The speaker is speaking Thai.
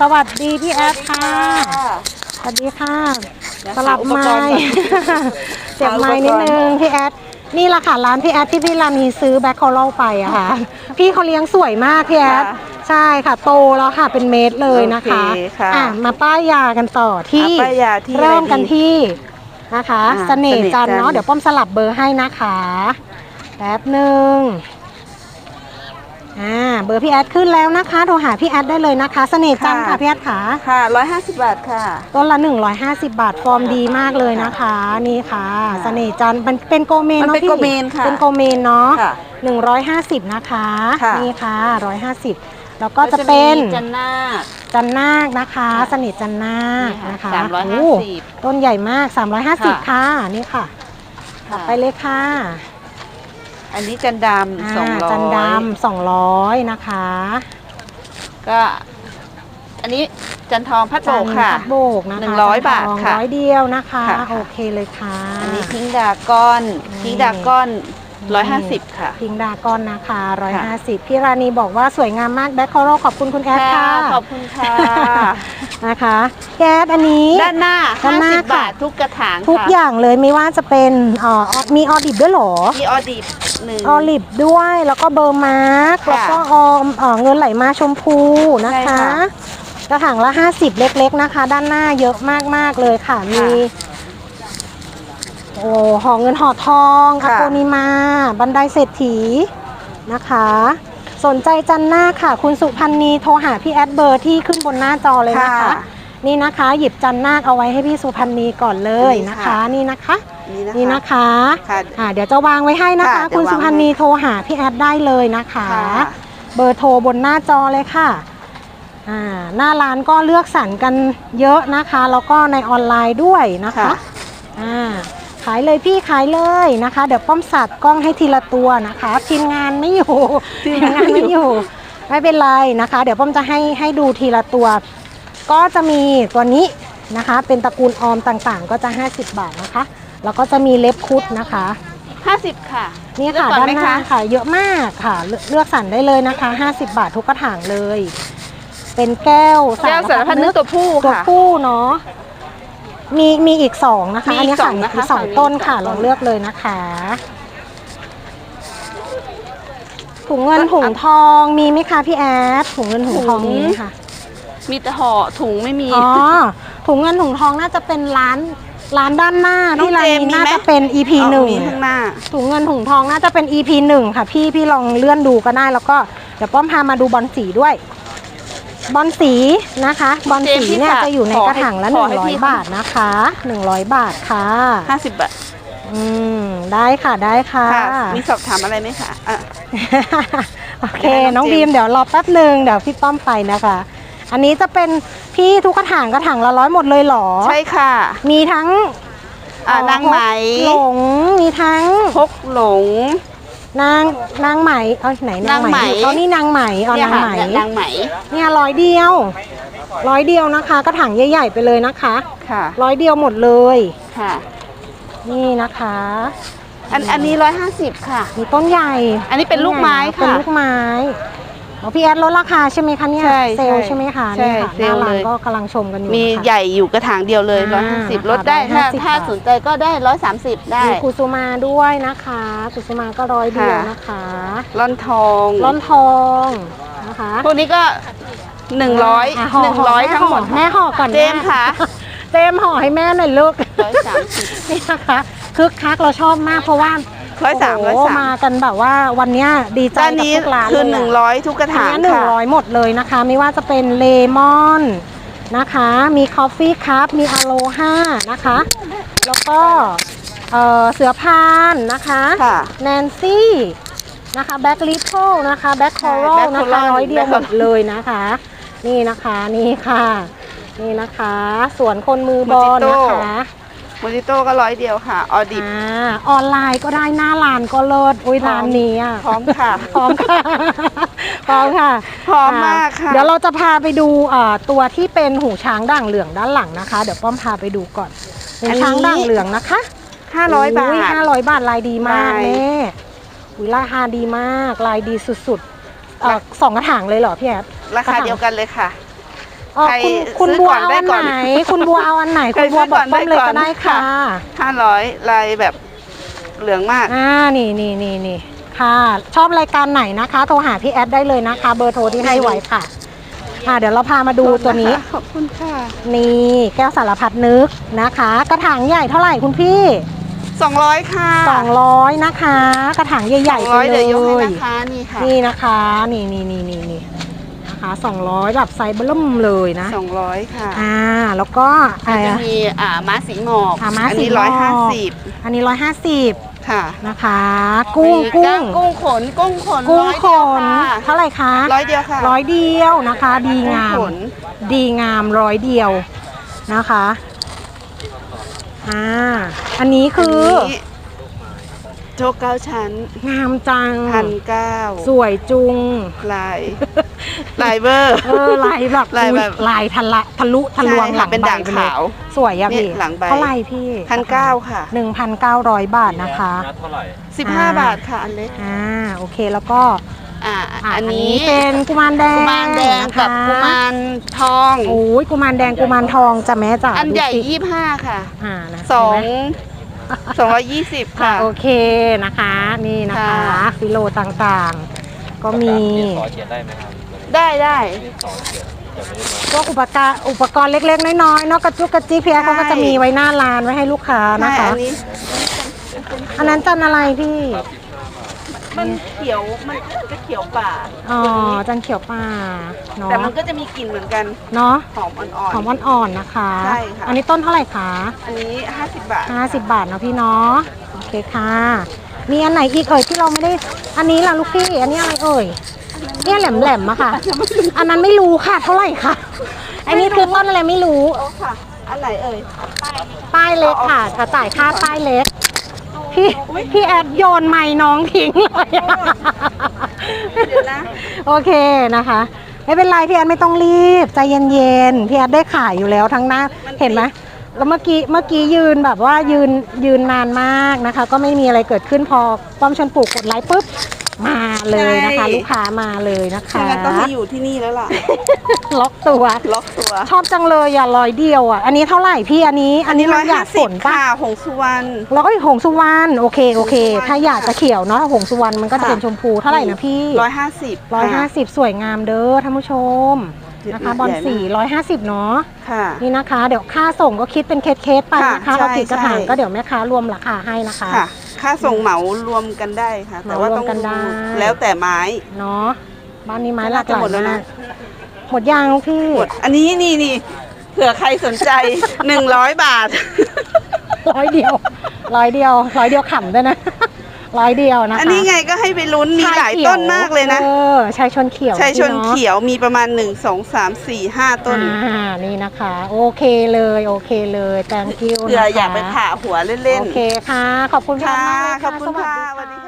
สวัสดีพี่แอดค่ะ สวัสดีค่ะ สลับไม้เสียบไม้นิดนึงพี่แอดนี่แหละค่ะร้านพี่แอดที่พี่รานีซื้อแบ็คโคลไปอะค่ะ พี่เขาเลี้ยงสวยมากพี่แอดค่ะใช่ค่ะโตแล้วค่ะเป็นเมตรเลยนะคะโอเคค่ะอะมาป้ายยากันต่อที่อะป้ายยาที่เริ่มกันอะไรดีที่นะคะอะเสน่ห์จันทร์เสน่ห์จันทร์เนาะเดี๋ยวป้อมสลับเบอร์ให้นะคะแป๊บหนึ่ง อ่าเบอร์พี่แอดขึ้นแล้วนะคะโทรหาพี่แอดได้เลยนะคะ เสน่ห์จันทร์ค่ะพี่แอดค่ะค่ะร้อยห้าสิบบาทค่ะ ต้นละ 150 บาทฟอร์มดีมากเลยนะคะ นี่ค่ะ เสน่ห์จันทร์มันเป็นโกเมนมันเนาะเป็นพี่โกเมนค่ะเป็นโกเมนเนาะค่ะ 150 นะคะค่ะ นี่ค่ะ 150 แล้วก็จะเป็นจันนาค จันนาคนะคะ ค่ะเสน่ห์จันนาคนี่ค่ะนะคะสามร้อยห้าโอ้สิบต้นใหญ่มาก350ค่ะค่ะนี่ค่ะ ค่ะ ไปเลยค่ะ อันนี้จันดำสองร้อยจันดำ200นะคะ ก็ อันนี้จันทองพัดโบกค่ะจันทร์โบกนะคะหนึ่งร้อยบาทค่ะร้อยเดียวนะคะค่ะโอเคเลยค่ะ อันนี้พิงค์ดากอนอืมพิงค์ดากอน ร้อยห้าสิบค่ะ พิงดากอนนะคะ150พี่รานีบอกว่าสวยงามมากแบ็คโคโรขอบคุณคุณแอดค่ะ ขอบคุณค่ะ นะคะแก๊สอันนี้ ด้านหน้าด้านหน้า50ค่ะบาททุกกระถางทุกค่ะอย่างเลยไม่ว่าจะเป็นเอ่อมีออดิบด้วยเหรอ มีออดิบหนึ่งออลิฟด้วยแล้วก็เบอร์มาร์กค่ะแล้วก็ออมเอ่อเงินไหลมาชมพูนะใช่คะค่ะกระถางละ 50 เล็กๆนะคะ ด้านหน้าเยอะมากๆเลยค่ะมี โอ้ห่อเงินห่อทองอาค่ะ โกนิมา บันไดเศรษฐีนะคะ สนใจจันหน้าค่ะ คุณสุพันธ์นีโทรหาพี่แอดเบอร์ที่ขึ้นบนหน้าจอเลยนะคะค่ะนี่นะคะ หยิบจันนาคเอาไว้ให้พี่สุพันธ์นีก่อนเลยนะคะ นี่นะคะ นี่นะคะนี่นะคะ ค่ะ อ่าเดี๋ยวจะวางไว้ให้นะคะ ค่ะเดี๋ยวคุณสุพันธ์นีวางไว้โทรหาพี่แอดได้เลยนะคะ ค่ะเบอร์โทรบนหน้าจอเลยค่ะอ่าหน้าร้านก็เลือกสรรกันเยอะนะคะ แล้วก็ในออนไลน์ด้วยนะคะค่ะอ่า ขายเลยพี่ขายเลยนะคะ เดี๋ยวป้อมสับกล้องให้ทีละตัวนะคะ ทีมงานไม่อยู่ทีทีมมงานงานไม่อยู่ ไม่เป็นไรนะคะ เดี๋ยวป้อมจะให้ให้ดูทีละตัว ก็จะมีตัวนี้นะคะ เป็นตระกูลออมต่างๆ ก็จะ 50 บาทนะคะ แล้วก็จะมีเล็บคุดนะคะห้าสิบค่ะ นี่ค่ะเลือกก่อนด้านไหมหน้าคะ ค่ะเยอะมากค่ะเลือกเลือกสรรได้เลยนะคะ 50 บาททุกกระถางเลย เป็นแก้วแก้วสารพัดนึกตัวผู้ตัวค่ะ ผู้เนาะ มีมีอีกสองนะคะ มีอันอีนี้กสค่ะองนะคะมีสองฝั่งนี้ต้นค่ะสองต้น ลองเลือกเลยนะคะ ถุงเงินถุงทองมีไหมคะพี่แอดถุงเงินถุงทองมีไหมคะมีแต่ห่อถุงไม่มี อ๋อถุงเงินถุงทองน่าจะเป็นร้านร้านด้านหน้าน้องที่ร้านเจมส์นี้มีไหม น่าจะเป็น EP หนึ่งมีข้างหน้า ถุงเงินถุงทองน่าจะเป็น EP หนึ่งค่ะพี่พี่ลองเลื่อนดูก็ได้แล้วก็เดี๋ยวป้อมพามาดูบอลสีด้วย บอลสีนะคะ บอลสีเนี่ยเจมส์พี่ฝากจะอยู่ในขอกระถางละให้ขอให้พี่100บาทนะคะ100บาทค่ะห้าสิบบาทอืมได้ค่ะได้ค่ะค่ะมีสอบถามอะไรไหมคะอะโอเคให้น้น้อองงบีเจมมส์เดี๋ยวรอแป๊บหนึ่งเดี๋ยวพี่ป้อมไปนะคะ อันนี้จะเป็นพี่ทุกกระถางกระถางละร้อยหมดเลยเหรอ ใช่ค่ะ มีทั้งอ่านางไหมหลงมีทั้งพกหลง นางนางไหมเอาไหนนางไหมนางไหม เอานี่นางไหมเอาเนี่ยนางค่ะไหมเนี่ยนางไหมเนี่ยร้อยเดียวร้อยเดียวนะคะกระถางใหญ่ๆไปเลยนะคะค่ะร้อยเดียวหมดเลย ค่ะ นี่นะคะ อันอันนี้ร้อยห้าสิบค่ะ มีต้นใหญ่อันนี้เป็นลูกไม้เป็นค่ะลูกไม้ อ๋อพี่แอดลดราคาใช่ไหมคะเนี่ยใช่เซลล์ใช่ใช่ไหมคะใช่นี่ค่ะเซหลน้าล์ร้านเลย ก็กำลังชมกันอยู่มีนะคะ ใหญ่อยู่กระถางเดียวเลยร้อยอ่าห้าสิบค่ะลดได้ถ้า150 ถ้าบาทสนใจก็ได้ร้อยสามสิบได้ มีกุสุมาด้วยนะคะกุสุมาก็ร้อยเดียวค่ะ นะคะร่อนทองร่อนทองนะคะพวกนี้ก็หนึ่งร้อยะหนึ่งร้อยแม่ทั้งหมดแม่ห่อก่อนเจมส์ค่ะเจมส์ห่อให้แม่หน่อยลูก ร้อยสามสิบ นี่นะคะคึกคักเราชอบมากเพราะว่า ร้อยสามโโหร้อยสามมากันแบบว่าวันเนี้ยดีใจด้านกับนี้ทุกร้านคือเลยะหนึ่งร้อยทุกกระถางอันนี้หนึ่งค่ะร้อยหมดเลยนะคะ ไม่ว่าจะเป็นเลมอนนะคะ มีคอฟฟี่คัพมีอโลฮานะคะ แล้วก็เอ่อเสือพานนะคะค่ะแนนซี่นะคะแบ็กลิทเทิลนะคะแบ็กคอรัล Black นะคะ Coral ร้อยเดียว Black หมดเลยนะคะ นี่นะคะนี่ค่ะ นี่นะคะส่วนคนมือบอล Mojito นะคะ โมจิโต้ก็ร้อยเดียวค่ะ ออดิบอ่าออนไลน์ก็ได้หน้าร้านก็เลิศอุ้ยพร้อมร้านนี้อะพร้อมค่ะ พร้อมค่ะ พร้อมค่ะ พร้อมมากค่ะ เดี๋ยวเราจะพาไปดูเอ่อตัวที่เป็นหูช้างด่างเหลืองด้านหลังนะคะ เดี๋ยวป้อมพาไปดูก่อนหูอันนี้ช้างด่างเหลืองนะคะห้าร้อยบาทห้าร้อยบาทลายดีมากลายแม่อุ้ยราคาดีมากลายดีสุดๆเอ่อสองกระถางเลยเหรอพี่แอดราคาเดียวกันเลยค่ะ อ๋อใครคุณคุณซื้อบัวก่อนเอาได้อันก่อนไหน คุณบัวเอาอันไหน ใครคุณบัวซื้อบอกก่อนต้อมเลยได้ก่อนก็ได้ค่ะ ห้าร้อยลายแบบเหลืองมาก อ่า นี่นี่นี่นี่ค่ะ ชอบรายการไหนนะคะ โทรหาพี่แอดได้เลยนะคะ เบอร์โทรที่ให้ไว้ค่ะ อ่า เดี๋ยวเราพามาดูตัวนี้ ขอบคุณค่ะ นี่แก้วสารพัดนึกนะคะ กระถางใหญ่เท่าไหร่คุณพี่สองร้อยค่ะ200 นะคะ กระถางใหญ่สองๆไปร้อยเลเดี๋ยวยกให้ยนะคะนี่ค่ะ นี่นะคะ นี่นี่นี่นี่นี่ นะคะ200แบบไซส์เบลุ่มเลยนะสองร้อยค่ะอ่าแล้วก็ก็อ่า จะมีอ่าม้าสีหมอกอ่าม้าอัสีนี้หมร้ออยห้ากสิบอันนี้ 150 ค่ะนะคะ กุ้งมีกุ้ก้างกุ้งขนกุ้งขนกุ้งร้อยขเดียวนค่ะเท่าไหร่คะร้อยเดียวค่ะร้อยเดียวนะคะ ดีงาม กุ้ขนดีงามร้อยเดียวนะคะ อ่า อันนี้คือ นนี้ โจกเก้าชั้นงามจังพันเก้าสวยจุงลายลายเบอร์เออลายแบบลายแบบอุ๊ลายทะละทะลุทะลวงใช่หลัค่ะงเป็นใบด่างไปเลยขาว สวยอะนี่พี่หลังใบเท่าไหร่พี่พันเก้าค่ะหนึ่งพันเก้าร้อยบาทนะคะนัดเท่าไหร่สิบห้าอ่าบาทค่ะอันเล็กอ่าโอเคแล้วก็อ่าอะอันนี้เป็นกุมารแดงกุมารแดงกับนะคะกุมารทองโอ้ยกุมารแดงกุมารทองจะแม่จ๋าอันใหญ่ดูสิยี่ห้าค่ะอ่านะสองเห็นไหม สองร้อยยี่สิบค่ะค่ะ โอเคนะคะ นี่นะคะ ค่ะ ฟิโลต่างๆ ก็มีดินสอเขียนได้ไหมครับได้ได้ดินสอเขียนจะไม่ได้มาพวกอุปกรณ์อุปกรณ์เล็กๆ น้อยๆเนาะกระจุกกระจิกเพียเขาก็จะมีไว้หน้าร้านไว้ให้ลูกค้านะใช่คะ อันนี้ อันนั้นจันอะไรพี่ มันเขียวมันจะเขียวป่าอ๋อจันเขียวป่าเนาะแต่มันก็จะมีกลิ่นเหมือนกันเนาะหอมอ่อนหอมอ่อนๆนะคะใช่ค่ะอันนี้ต้นเท่าไหร่คะๆอันนี้ห้าสิบบาท 50 บาทเนาะพี่เนาะโอเคค่ะ มีอันไหนอีกเอ่ยที่เราไม่ได้ อันนี้ล่ะลูกพี่อันนี้อะไรเอ่ยเนี่ยแหลมๆอะค่ะ อันนั้นไม่รู้ค่ะเท่าไหร่ค่ะ อันนี้คือต้นอะไรไม่รู้โอ้ค่ะอันไหนเอ่ยป้ายเล็กค่ะจะจ่ายค่าป้ายเล็ก พี่พี่แอดโยนไม้น้องทิ้งเลยอะเดี๋ยวนะ โอเคนะคะ ไม่เป็นไรพี่แอดไม่ต้องรีบ ใจเย็นๆพี่แอดได้ขายอยู่แล้วทั้งหน้าเห็นไหมแล้วเมื่อกี้เมื่อกี้ยืนแบบว่ายืนยืนนานมากนะคะ ก็ไม่มีอะไรเกิดขึ้นพอป้อมชนปลูกกดไลค์ปุ๊บมา เลยนะคะลูกค้ามาเลยนะคะถ้างั้นต้องให้อยู่ที่นี่แล้วล่ะ ล็อกตัว ล็อกตัว ชอบจังเลยอะร้อยเดียวอะ อันนี้เท่าไหร่พี่อันนี้ อันนี้มันอยากฝนปะค่ะหงสุวรรณ แล้วก็อีกหงสุวรรณโอเคโอเค หงสุวรรณถ้าอยากจะเขียวเนาะหงสุวรรณมันก็จะค่ะ เป็นชมพูเท่าไหร่นะพี่ร้อยห้าสิบร้อยห้าสิบสวยงามเด้อท่านผู้ชมนะคะใหญ่บอลมากสีร้อยห้าสิบเนาะ ค่ะ นี่นะคะ เดี๋ยวค่าส่งก็คิดเป็นเคสเคสๆไปนะคะค่ะเราติดกระถางใช่ ก็เดี๋ยวแม่ค้ารวมราคาให้นะคะ ค่ะ ค่าส่งเหมารวมกันได้ค่ะ แต่ว่าต้องเหมารวมกันได้ แล้วแต่ไม้ เนาะบ้านนี้ไม้หลากหลายหมดแล้วมานะกหมดยางลูกพี่หมดอันนี้นี่นี่เผื่อใครสนใจหนึ่งร้อยบาท ร้อยเดียวร้อยเดียวร้อยเดียวขำด้วยนะ ร้อยเดียวนะคะอันนี้ไงก็ให้ไปลุ้นมีหลายต้นมากเลยนะเออชายชนเขียวชายชนพี่าะเขียวมีประมาณหนึ่งสองสามสี่ห้าต้นอ่านี่นะคะ โอเคเลยโอเคเลย thank you เผื่อนะคะอยากไปผ่าหัวเล่นโอเคค่ะ ขอบคุณๆพี่ค่ะมากเลยขอบคุณสวัสค่ะดีสวัสดีค่ะ